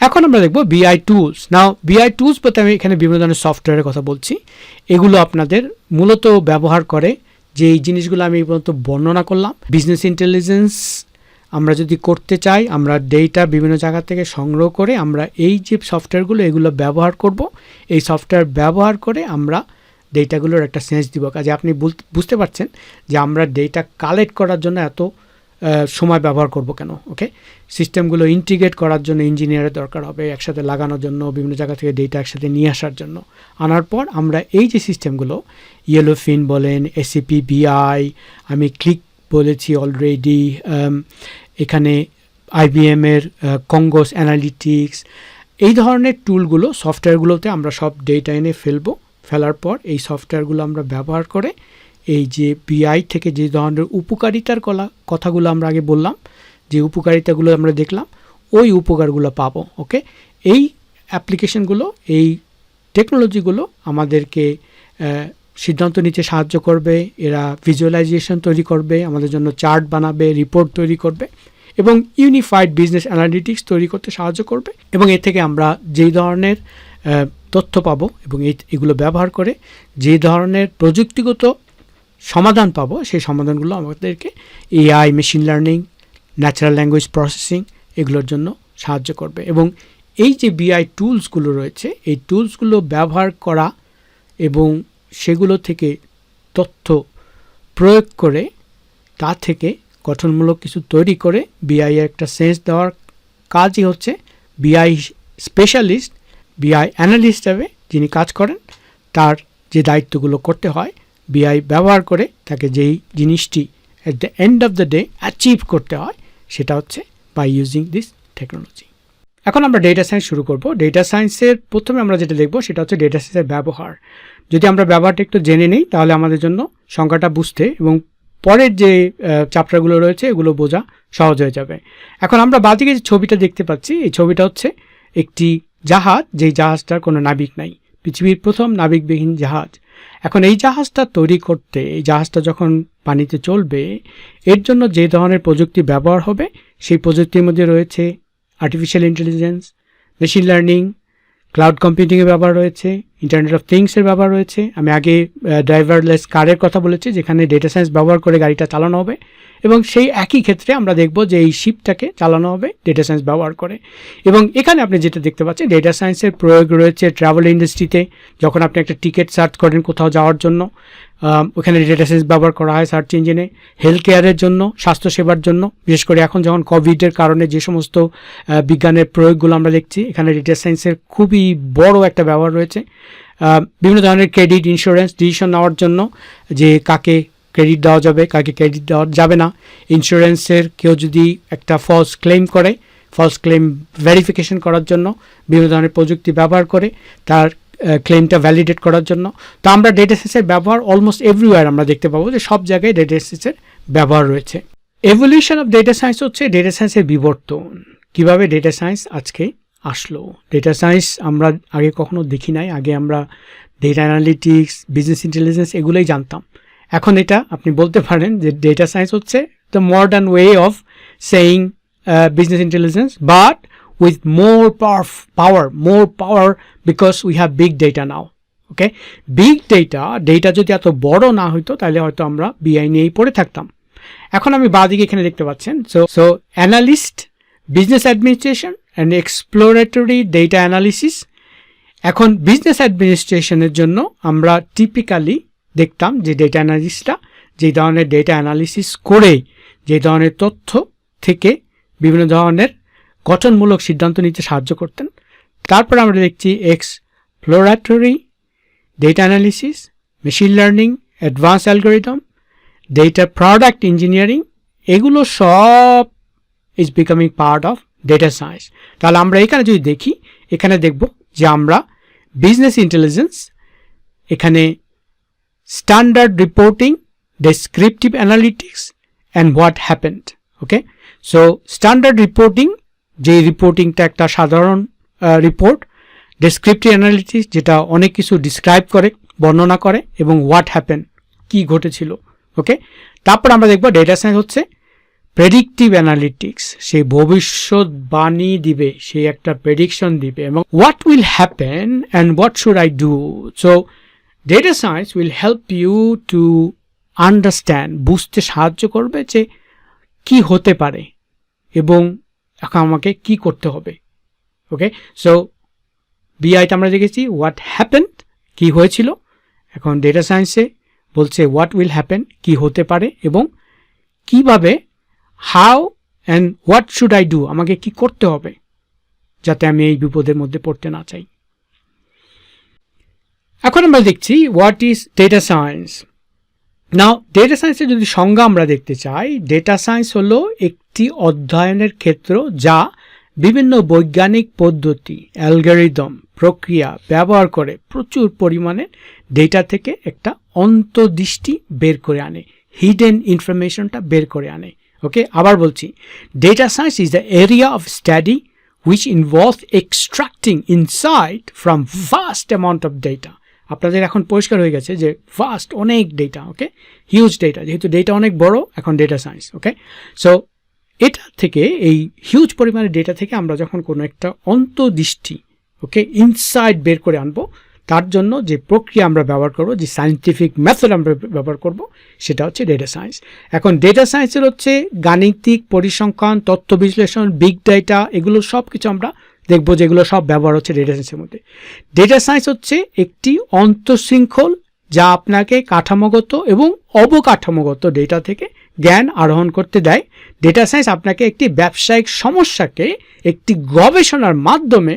এখন আমরা দেখব বিআই টুলস নাও বিআই টুলস বলতে আমি এখানে বিভিন্ন ধরনের সফটওয়্যারের কথা বলছি। এগুলো আপনাদের মূলত ব্যবহার করে যে এই জিনিসগুলো আমি পর্যন্ত বর্ণনা করলাম। বিজনেস ইন্টেলিজেন্স আমরা যদি করতে চাই, আমরা ডেটা বিভিন্ন জায়গা থেকে সংগ্রহ করে আমরা এই যে সফটওয়্যারগুলো এগুলো ব্যবহার করব। এই সফটওয়্যার ব্যবহার করে আমরা ডেটাগুলোর একটা সেন্স দিব। কাজে আপনি বুঝ- বুঝতে পারছেন যে আমরা ডেটা কালেক্ট করার জন্য এত সময় ব্যবহার করব কেন? ওকে সিস্টেমগুলো ইন্টিগ্রেট করার জন্য ইঞ্জিনিয়ারের দরকার হবে, একসাথে লাগানোর জন্য, বিভিন্ন জায়গা থেকে ডেটা একসাথে নিয়ে আসার জন্য। আনার পর আমরা এই যে সিস্টেমগুলো ইয়েলোফিন বলেন এসিপি বিআই আমি ক্লিক বলেছি অলরেডি এখানে আইবিএমের কঙ্গোস অ্যানালিটিক্স এই ধরনের টুলগুলো সফটওয়্যারগুলোতে আমরা সব ডেটা এনে ফেলব। ফেলার পর এই সফটওয়্যারগুলো আমরা ব্যবহার করে এই যে বিআই থেকে যে ধরনের উপকারিতার কলা, কথাগুলো আমরা আগে বললাম, যে উপকারিতাগুলো আমরা দেখলাম, ওই উপকারগুলো পাবো ওকে এই অ্যাপ্লিকেশনগুলো, এই টেকনোলজিগুলো আমাদেরকে সিদ্ধান্ত নিতে সাহায্য করবে, এরা ভিজুয়ালাইজেশন তৈরি করবে, আমাদের জন্য চার্ট বানাবে রিপোর্ট তৈরি করবে, এবং ইউনিফাইড বিজনেস অ্যানালিটিক্স তৈরি করতে সাহায্য করবে, এবং এ থেকে আমরা যেই ধরনের তথ্য পাবো এবং এগুলো ব্যবহার করে, যে ধরনের প্রযুক্তিগত সমাধান পাবো, সেই সমাধানগুলো আমাদেরকে AI machine learning natural language processing এগুলোর জন্য সাহায্য করবে। এবং এই যে বিআই টুলসগুলো রয়েছে, এই টুলসগুলো ব্যবহার করা এবং সেগুলো থেকে তথ্য প্রয়োগ করে তা থেকে গঠনমূলক কিছু তৈরি করে বিআই একটা সেন্স দেওয়ার কাজই হচ্ছে বিআই স্পেশালিস্ট বিআই অ্যানালিস্ট হিসাবে যিনি কাজ করেন, তার যে দায়িত্বগুলো করতে হয় বিআই ব্যবহার করে তাকে যেই জিনিসটি at the end of the day achieve করতে হয়, সেটা হচ্ছে বাই ইউজিং দিস টেকনোলজি এখন আমরা ডেটা সায়েন্স শুরু করব। ডেটা সায়েন্সের প্রথমে আমরা যেটা দেখব, সেটা হচ্ছে ডেটা সায়েন্সের ব্যবহার। যদি আমরা ব্যবহারটা একটু জেনে নিই, তাহলে আমাদের জন্য সংখ্যাটা বুঝতে এবং পরের যে চ্যাপ্টারগুলো রয়েছে, এগুলো বোঝা সহজ হয়ে যাবে। এখন আমরা বাদিকে যে ছবিটা দেখতে পাচ্ছি, এই ছবিটা হচ্ছে একটি জাহাজ, যেই জাহাজটার কোনো নাবিক নাই। পৃথিবীর প্রথম নাবিকবিহীন জাহাজ। এখন এই জাহাজটা তৈরি করতে, এই জাহাজটা যখন পানিতে চলবে, এর জন্য যে ধরনের প্রযুক্তি ব্যবহার হবে, সেই প্রযুক্তির মধ্যে রয়েছে artificial intelligence machine learning cloud কম্পিউটিংয়ের ব্যবহার রয়েছে ইন্টারনেট অফ থিংসের ব্যবহার রয়েছে। আমি আগে ড্রাইভারলেস কারের কথা বলেছি, যেখানে ডেটা সায়েন্স ব্যবহার করে গাড়িটা চালানো হবে। এবং সেই একই ক্ষেত্রে আমরা দেখব যে এই শিপটাকে চালানো হবে ডেটা সায়েন্স ব্যবহার করে। এবং এখানে আপনি যেটা দেখতে পাচ্ছেন ডেটা সায়েন্সের প্রয়োগ রয়েছে ট্রাভেল ইন্ডাস্ট্রিতে যখন আপনি একটা টিকিট সার্চ করেন কোথাও যাওয়ার জন্য ওখানে ডেটা সায়েন্স ব্যবহার করা হয় সার্চ ইঞ্জিনে হেলথ কেয়ারের জন্য, স্বাস্থ্যসেবার জন্য, বিশেষ করে এখন যখন কোভিডের কারণে যে সমস্ত বিজ্ঞানের প্রয়োগগুলো আমরা দেখছি, এখানে ডেটা সায়েন্সের খুবই বড় একটা ব্যবহার রয়েছে। বিভিন্ন ধরনের ক্রেডিট ইন্স্যুরেন্স ডিসিশন নেওয়ার জন্য যে কাকে ক্রেডিট দেওয়া যাবে, কাকে ক্রেডিট দেওয়া যাবে না ইন্স্যুরেন্সের কেউ যদি একটা ফলস ক্লেম করে ফলস ক্লেম ভেরিফিকেশন করার জন্য বিভিন্ন ধরনের প্রযুক্তি ব্যবহার করে, তার ক্লেমটা ভ্যালিডেট করার জন্য। তো আমরা ডেটা সায়েন্সের ব্যবহার অলমোস্ট এভরিওয়ার আমরা দেখতে পাবো যে সব জায়গায় ডেটা সায়েন্সের ব্যবহার রয়েছে। এভলিউশন অফ ডেটা সায়েন্স হচ্ছে ডেটা সায়েন্সের বিবর্তন। কীভাবে ডেটা সায়েন্স আজকে আসলো? ডেটা সায়েন্স আমরা আগে কখনো দেখি নাই। আগে আমরা ডেটা অ্যানালিটিক্স বিজনেস ইন্টেলিজেন্স এগুলোই জানতাম। এখন এটা আপনি বলতে পারেন যে ডেটা সায়েন্স হচ্ছে the modern way of saying business intelligence but with more power power more power because we have big data now okay big data data যদি এত বড় না হইতো, তাহলে হয়তো আমরা বিআই নিয়েই পড়ে থাকতাম। এখন আমি বাদিকে এখানে দেখতে পাচ্ছেন so so analyst business administration and exploratory data analysis এখন বিজনেস অ্যাডমিনিস্ট্রেশনের জন্য আমরা টিপিক্যালি দেখতাম যে ডেটা অ্যানালিস্টরা যে ধরনের ডেটা অ্যানালিসিস করে, যে ধরনের তথ্য থেকে বিভিন্ন ধরনের গঠনমূলক সিদ্ধান্ত নিতে সাহায্য করতেন। তারপর আমরা দেখছি ex exploratory data analysis machine learning advance algorithm data product engineering এগুলো সব is becoming part of data science তাহলে আমরা এখানে যদি দেখি, এখানে দেখব যে আমরা বিজনেস ইন্টেলিজেন্স এখানে standard reporting descriptive analytics and what happened okay so standard reporting যে রিপোর্টিংটা একটা সাধারণ রিপোর্ট ডেসক্রিপটিভ অ্যানালিটিস যেটা অনেক কিছু ডিসক্রাইব করে, বর্ণনা করে, এবং হোয়াট হ্যাপেন কি ঘটেছিল ওকে তারপর আমরা দেখব ডেটা সায়েন্স হচ্ছে প্রেডিক্টিভ অ্যানালিটিক্স সে ভবিষ্যৎবাণী দিবে, সে একটা প্রেডিকশন দিবে, এবং what will happen and what should I do so data science will help you to understand বুঝতে সাহায্য করবে যে কি হতে পারে, এবং এখন আমাকে কি করতে হবে? ওকে সো বিআইতে আমরা দেখেছি হোয়াট হ্যাপেন কি হয়েছিল? এখন ডেটা সায়েন্সে বলছে হোয়াট উইল হ্যাপেন কি হতে পারে এবং কীভাবে how and what should I do আমাকে কি করতে হবে যাতে আমি এই বিপদের মধ্যে পড়তে না চাই। এখন আমরা দেখছি what is data science now data সায়েন্সের যদি সংজ্ঞা আমরা দেখতে চাই ডেটা সায়েন্স হলো একটি অধ্যয়নের ক্ষেত্র যা বিভিন্ন বৈজ্ঞানিক পদ্ধতি, অ্যালগারিদম, প্রক্রিয়া ব্যবহার করে প্রচুর পরিমাণে ডেটা থেকে একটা অন্তর্দৃষ্টি বের করে আনে হিডেন ইনফরমেশনটা বের করে আনে। ওকে আবার বলছি data science is the area of study which involves extracting insight from vast amount of data. আপনাদের এখন পরিষ্কার হয়ে গেছে যে ফাস্ট অনেক ডেটা ওকে হিউজ ডেটা যেহেতু ডেটা অনেক বড়, এখন ডেটা সায়েন্স ওকে সো এটা থেকে, এই হিউজ পরিমাণে ডেটা থেকে আমরা যখন কোনো একটা অন্তর্দৃষ্টি ওকে ইনসাইট বের করে আনব, তার জন্য যে প্রক্রিয়া আমরা ব্যবহার করব, যে সায়েন্টিফিক মেথড আমরা ব্যবহার করব, সেটা হচ্ছে ডেটা সায়েন্স এখন ডেটা সায়েন্সের হচ্ছে গাণিতিক পরিসংখ্যান, তথ্য বিশ্লেষণ বিগ ডেটা এগুলো সব কিছু আমরা দেখব যেগুলো সব ব্যবহার হচ্ছে ডেটা সায়েন্সের মধ্যে। ডেটা সায়েন্স হচ্ছে একটি অন্তঃশৃঙ্খল যা আপনাকে কাঠামোগত এবং অবকাঠামোগত ডেটা থেকে জ্ঞান আরোহণ করতে দেয়। ডেটা সায়েন্স আপনাকে একটি ব্যবসায়িক সমস্যাকে একটি গবেষণার মাধ্যমে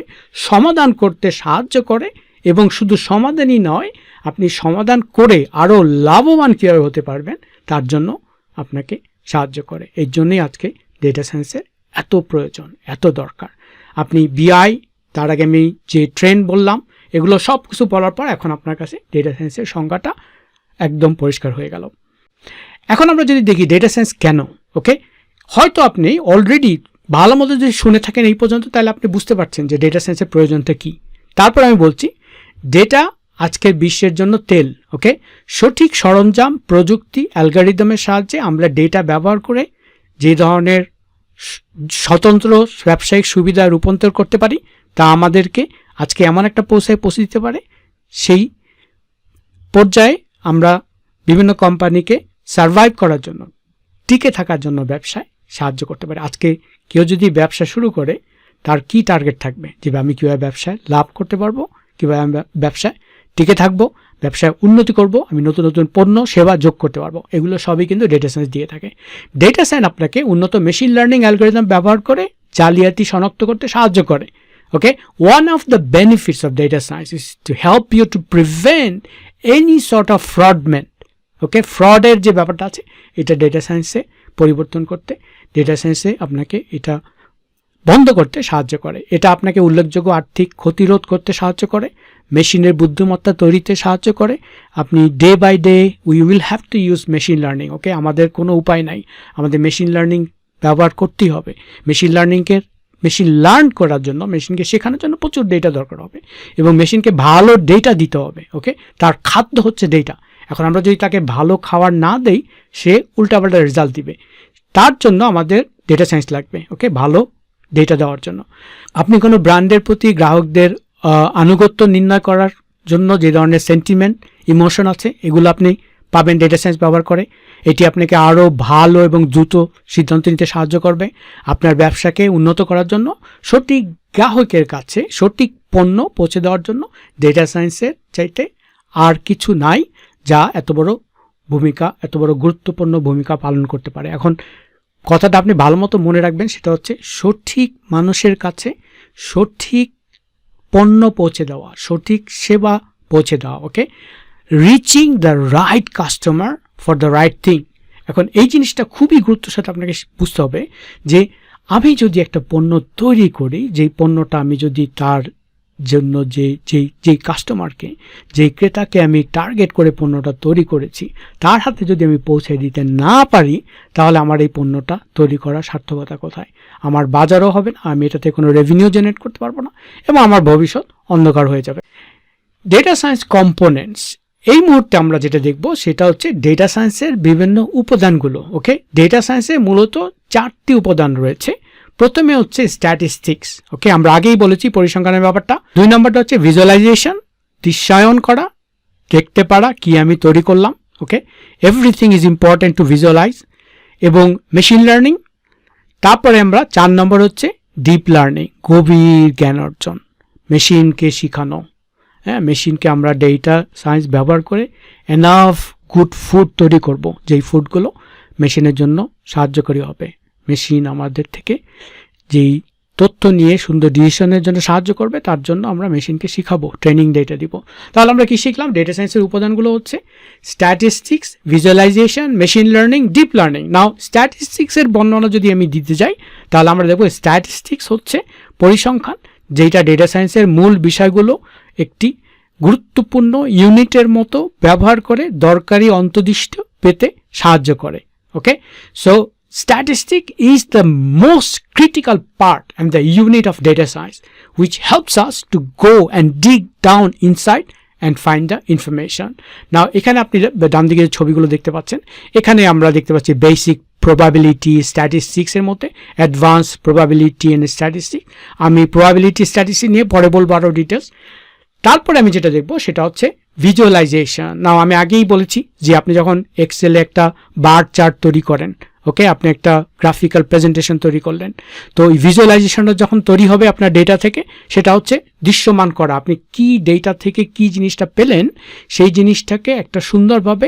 সমাধান করতে সাহায্য করে এবং শুধু সমাধানই নয়, আপনি সমাধান করে আরও লাভবান কীভাবে হতে পারবেন, তার জন্য আপনাকে সাহায্য করে। এর জন্যই আজকে ডেটা সায়েন্সের এত প্রয়োজন, এত দরকার। আপনি বিআই তার আগে আমি যে ট্রেন্ড বললাম, এগুলো সব কিছু বলার পর এখন আপনার কাছে ডেটা সায়েন্সের সংজ্ঞাটা একদম পরিষ্কার হয়ে গেল। এখন আমরা যদি দেখি ডেটা সায়েন্স কেন ওকে হয়তো আপনি অলরেডি ভালো মতো যদি শুনে থাকেন এই পর্যন্ত, তাহলে আপনি বুঝতে পারছেন যে ডেটা সায়েন্সের প্রয়োজনটা কী। তারপর আমি বলছি ডেটা আজকের বিশ্বের জন্য তেল ওকে সঠিক সরঞ্জাম, প্রযুক্তি অ্যালগারিদমের সাহায্যে আমরা ডেটা ব্যবহার করে যে ধরনের স্বতন্ত্র ব্যবসায়িক সুবিধা রূপান্তর করতে পারি, তা আমাদেরকে আজকে এমন একটা পৌঁছায় পৌঁছে দিতে পারে। সেই পর্যায়ে আমরা বিভিন্ন কোম্পানিকে সার্ভাইভ করার জন্য, টিকে থাকার জন্য ব্যবসায় সাহায্য করতে পারে। আজকে কেউ যদি ব্যবসা শুরু করে, তার কি টার্গেট থাকবে? যে আমি কীভাবে ব্যবসায় লাভ করতে পারব? কীভাবে আমি ব্যবসায় টিকে থাকব? ব্যবসায় উন্নতি করব? আমি নতুন নতুন পণ্য, সেবা যোগ করতে পারব? এগুলো সবই কিন্তু ডেটা সায়েন্স দিয়ে থাকে। ডেটা সায়েন্স আপনাকে উন্নত মেশিন লার্নিং অ্যালগোরিদম ব্যবহার করে জালিয়াতি শনাক্ত করতে সাহায্য করে। Okay one of the benefits of data science is to help you to prevent any sort of fraudment okay ফ্রডের যে ব্যাপারটা আছে, এটা ডেটা সায়েন্সে পরিবর্তন করতে ডেটা সায়েন্সে আপনাকে এটা বন্ধ করতে সাহায্য করে। এটা আপনাকে উল্লেখযোগ্য আর্থিক ক্ষতিরোধ করতে সাহায্য করে মেশিনের বুদ্ধিমত্তা তৈরিতে সাহায্য করে। আপনি day by day we will have to use machine learning okay আমাদের কোনো উপায় নাই। আমাদের মেশিন লার্নিং ব্যবহার করতেই হবে। মেশিন লার্নিংকে মেশিন লার্ন করার জন্য মেশিনকে শেখানোর জন্য প্রচুর ডেটা দরকার হবে। এবং মেশিনকে ভালো ডেটা দিতে হবে ওকে তার খাদ্য হচ্ছে ডেটা এখন আমরা যদি তাকে ভালো খাবার না দেই, সে উল্টাপাল্টা রেজাল্ট দিবে। তার জন্য আমাদের ডেটা সায়েন্স লাগবে ওকে ভালো ডেটা দেওয়ার জন্য। আপনি কোনো ব্র্যান্ডের প্রতি গ্রাহকদের আনুগত্য নির্ণয় করার জন্য যে ধরনের সেন্টিমেন্ট ইমোশন আছে, এগুলো আপনি পাবেন ডেটা সায়েন্স ব্যবহার করে। এটি আপনাকে আরও ভালো এবং দ্রুত সিদ্ধান্ত নিতে সাহায্য করবে আপনার ব্যবসাকে উন্নত করার জন্য। সঠিক গ্রাহকের কাছে সঠিক পণ্য পৌঁছে দেওয়ার জন্য ডেটা সায়েন্সের চাইতে আর কিছু নাই। যা এত বড় ভূমিকা, এত বড় গুরুত্বপূর্ণ ভূমিকা পালন করতে পারে। এখন কথাটা আপনি ভালো মতো মনে রাখবেন, সেটা হচ্ছে সঠিক মানুষের কাছে সঠিক পণ্য পৌঁছে দেওয়া, সঠিক সেবা পৌঁছে দেওয়া okay reaching the right customer for the right thing এখন এই জিনিসটা খুবই গুরুত্বের সাথে আপনাকে বুঝতে হবে যে, আমি যদি একটা পণ্য তৈরি করি, যেই পণ্যটা আমি যদি তার জন্য যে যেই যেই কাস্টমারকে যেই ক্রেতাকে আমি টার্গেট করে পণ্যটা তৈরি করেছি, তার হাতে যদি আমি পৌঁছে দিতে না পারি, তাহলে আমার এই পণ্যটা তৈরি করার সার্থকতা কোথায়? আমার বাজারও হবে না, আমি এটাতে কোনো রেভিনিউ জেনারেট করতে পারব না, এবং আমার ভবিষ্যৎ অন্ধকার হয়ে যাবে। ডেটা সায়েন্স কম্পোনেন্টস এই মুহূর্তে আমরা যেটা দেখব, সেটা হচ্ছে ডেটা সায়েন্সের বিভিন্ন উপাদানগুলো ওকে ডেটা সায়েন্সে মূলত চারটি উপাদান রয়েছে। প্রথমে হচ্ছে স্ট্যাটিস্টিক্স ওকে আমরা আগেই বলেছি পরিসংখ্যানের ব্যাপারটা। দুই নম্বরটা হচ্ছে ভিজুয়ালাইজেশন দৃশ্যায়ন করা, দেখতে পারা, কি আমি তৈরি করলাম okay everything is important to visualize এবং মেশিন লার্নিং তারপরে আমরা চার নম্বর হচ্ছে ডিপ লার্নিং গভীর জ্ঞান অর্জন মেশিনকে শেখানো হ্যাঁ? মেশিনকে আমরা ডেটা সায়েন্স ব্যবহার করে এনাফ গুড ফুড তৈরি করব, যেই ফুডগুলো মেশিনের জন্য সাহায্যকারী হবে। মেশিন আমাদের থেকে যেই তথ্য নিয়ে সুন্দর ডিসিশনের জন্য সাহায্য করবে, তার জন্য আমরা মেশিনকে শিখাবো, ট্রেনিং ডেটা দিব। তাহলে আমরা কি শিখলাম? ডেটা সায়েন্সের উপাদানগুলো হচ্ছে statistics visualization machine learning deep learning now স্ট্যাটিস্টিক্সের বর্ণনা যদি আমি দিতে যাই, তাহলে আমরা দেখব স্ট্যাটিস্টিক্স হচ্ছে পরিসংখ্যান যেটা ডেটা সায়েন্সের মূল বিষয়গুলো একটি গুরুত্বপূর্ণ ইউনিটের মতো ব্যবহার করে দরকারি অন্তর্দৃষ্ট পেতে সাহায্য করে। Okay so statistic is the most critical part and the unit of data science, which helps us to go and dig down inside and find the information. Now, এখানে আপনি ডান দিকে ছবিগুলো দেখতে পাচ্ছেন, এখানে আমরা দেখতে পাচ্ছি বেসিক প্রবাবিলিটি স্ট্যাটিস্টিক্স এর মধ্যে অ্যাডভান্স প্রবাবিলিটি অ্যান্ড স্ট্যাটিস্টিক আমি প্রবাবিলিটি স্ট্যাটিস্টিক নিয়ে পরে বলব আরও ডিটেলস তারপরে আমি যেটা দেখব সেটা হচ্ছে ভিজুয়ালাইজেশন নাও আমি আগেই বলেছি যে আপনি যখন এক্সেলে একটা বার চার্ট তৈরি করেন ওকে আপনি একটা গ্রাফিক্যাল প্রেজেন্টেশন তৈরি করলেন। তো এই ভিজুয়ালাইজেশনটা যখন তৈরি হবে আপনার ডেটা থেকে, সেটা হচ্ছে দৃশ্যমান করা। আপনি কি ডেটা থেকে কি জিনিসটা পেলেন, সেই জিনিসটাকে একটা সুন্দরভাবে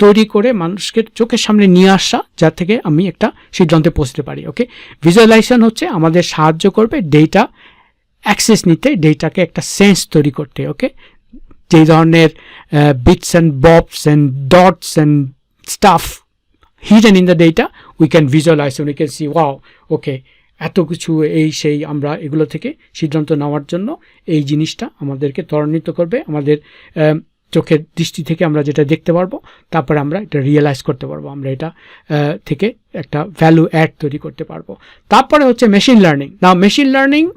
তৈরি করে মানুষকে চোখের সামনে নিয়ে আসা, যা থেকে আমি একটা সিদ্ধান্তে পৌঁছতে পারি। ওকে ভিজুয়ালাইজেশন হচ্ছে আমাদের সাহায্য করবে ডেটা অ্যাক্সেস নিতে ডেটাকে একটা সেন্স তৈরি করতে। ওকে যেই ধরনের bits and bobs and dots and stuff hidden in the data we can visualize and we can see wow okay এত কিছু এই সেই আমরা এগুলো থেকে সিদ্ধান্ত নেওয়ার জন্য এই জিনিসটা আমাদেরকে ত্বরান্বিত করবে আমাদের আম, চোখের দৃষ্টি থেকে আমরা যেটা দেখতে পারব তারপরে আমরা এটা রিয়েলাইজ করতে পারব আমরা এটা থেকে একটা ভ্যালু অ্যাড তৈরি করতে পারব। তারপরে হচ্ছে মেশিন লার্নিং না মেশিন লার্নিং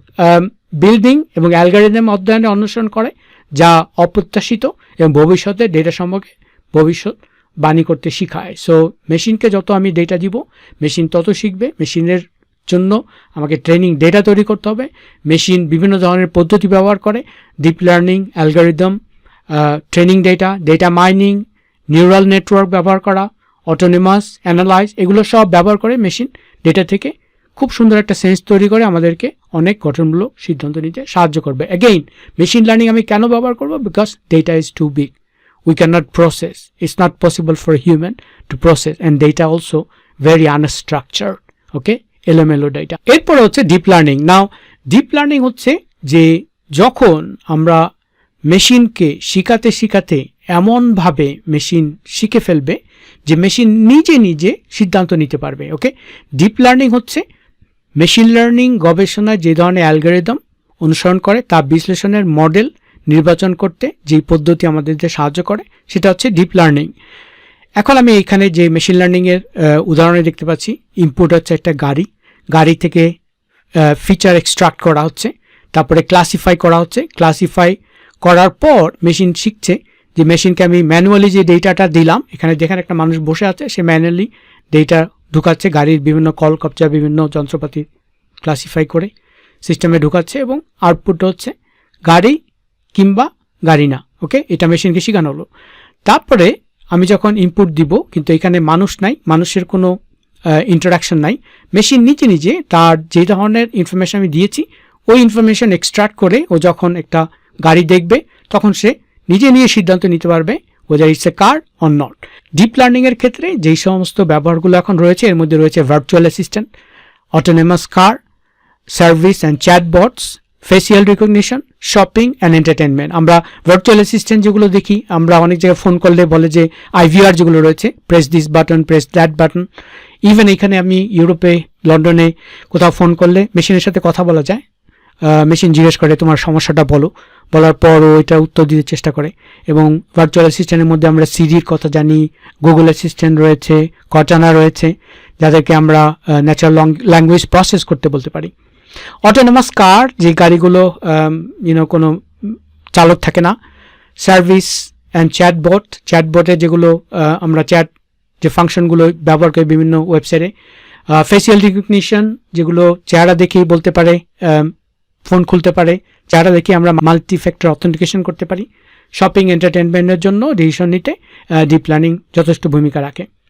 বিল্ডিং এবং অ্যালগারিদম অধ্যয়নে অনুসরণ করে যা অপ্রত্যাশিত এবং ভবিষ্যতে ডেটা সম্পর্কে ভবিষ্যৎ বাণী করতে শিখায়। সো মেশিনকে যত আমি ডেটা দিব মেশিন তত শিখবে। মেশিনের জন্য আমাকে ট্রেনিং ডেটা তৈরি করতে হবে। মেশিন বিভিন্ন ধরনের পদ্ধতি ব্যবহার করে। Deep learning algorithm training data data mining neural network ব্যবহার করা অটোনিমাস অ্যানালাইজ এগুলো সব ব্যবহার করে মেশিন ডেটা থেকে খুব সুন্দর একটা সেন্স তৈরি করে আমাদেরকে অনেক গঠনমূলক সিদ্ধান্ত নিতে সাহায্য করবে। অ্যাগেইন মেশিন লার্নিং আমি কেন ব্যবহার করব? Because data is too big we cannot process. It's not possible for human to process and data also very unstructured. Okay? এলোমেলো ডেটা এরপরে হচ্ছে deep learning now deep learning হচ্ছে যে যখন আমরা মেশিনকে শিখাতে শিখাতে এমনভাবে মেশিন শিখে ফেলবে যে মেশিন নিজে নিজে সিদ্ধান্ত নিতে পারবে ওকে ডিপ লার্নিং হচ্ছে মেশিন লার্নিং গবেষণায় যে ধরনের অ্যালগোরিদম অনুসরণ করে তা বিশ্লেষণের মডেল নির্বাচন করতে যেই পদ্ধতি আমাদের আমাদেরকে সাহায্য করে, সেটা হচ্ছে ডিপ লার্নিং এখন আমি এখানে যে মেশিন লার্নিংয়ের উদাহরণে দেখতে পাচ্ছি ইনপুট হচ্ছে একটা গাড়ি। গাড়ি থেকে ফিচার এক্সট্রাক্ট করা হচ্ছে, তারপরে ক্লাসিফাই করা হচ্ছে। ক্লাসিফাই করার পর মেশিন শিখছে যে মেশিনকে আমি ম্যানুয়ালি যে ডেটাটা দিলাম, এখানে যেখানে একটা মানুষ বসে আছে, সে ম্যানুয়ালি ডেটা ঢুকাচ্ছে গাড়ির বিভিন্ন কল কবজা, বিভিন্ন যন্ত্রপাতি ক্লাসিফাই করে সিস্টেমে ঢুকাচ্ছে এবং আউটপুট হচ্ছে গাড়ি কিংবা গাড়ি না ওকে এটা মেশিনকে শেখানো হলো। তারপরে আমি যখন ইনপুট দিব, কিন্তু এখানে মানুষ নাই, মানুষের কোনো ইন্টারাকশন নাই মেশিন নিজে নিজে তার যে ধরনের ইনফরমেশন আমি দিয়েছি, ওই ইনফরমেশন এক্সট্রাক্ট করে ও যখন একটা গাড়ি দেখবে, তখন সে নিজে নিয়ে সিদ্ধান্ত নিতে পারবে ওদের it's a car on not deep লার্নিংয়ের ক্ষেত্রে যেই সমস্ত ব্যবহারগুলো এখন রয়েছে, এর মধ্যে রয়েছে virtual assistant autonomous car service and chatbots facial recognition shopping and entertainment আমরা ভার্চুয়াল অ্যাসিস্ট্যান্ট যেগুলো দেখি, আমরা অনেক জায়গায় ফোন করলে বলে যে আইভিআর যেগুলো রয়েছে press this button press that button even এখানে আমি ইউরোপে, লন্ডনে কোথাও ফোন করলে মেশিনের সাথে কথা বলা যায়। মেশিন জিজ্ঞেস করে, তোমার সমস্যাটা বলো। বলার পর ও এটা উত্তর দিতে চেষ্টা করে। এবং ভার্চুয়াল অ্যাসিস্ট্যান্টের মধ্যে আমরা সিরির কথা জানি গুগল অ্যাসিস্ট্যান্ট রয়েছে কটানা রয়েছে, যাদেরকে আমরা ন্যাচারাল ল্যাঙ্গুয়েজ প্রসেস করতে বলতে পারি। অটোনোমাস কার যে গাড়িগুলো ইউনো কোনো চালক থাকে না সার্ভিস অ্যান্ড চ্যাটবট চ্যাটবটে যেগুলো আমরা চ্যাট যে ফাংশনগুলো ব্যবহার করি বিভিন্ন ওয়েবসাইটে ফেসিয়াল রিকগনিশন যেগুলো চেহারা দেখেই বলতে পারে ফোন খুলতে পারে, চেহারা দেখে আমরা মাল্টি ফ্যাক্টর অথেন্টিকেশন করতে পারি শপিং এন্টারটেনমেন্টের জন্য ডিসিশন নিতে ডিপ প্ল্যানিং যথেষ্ট ভূমিকা রাখে।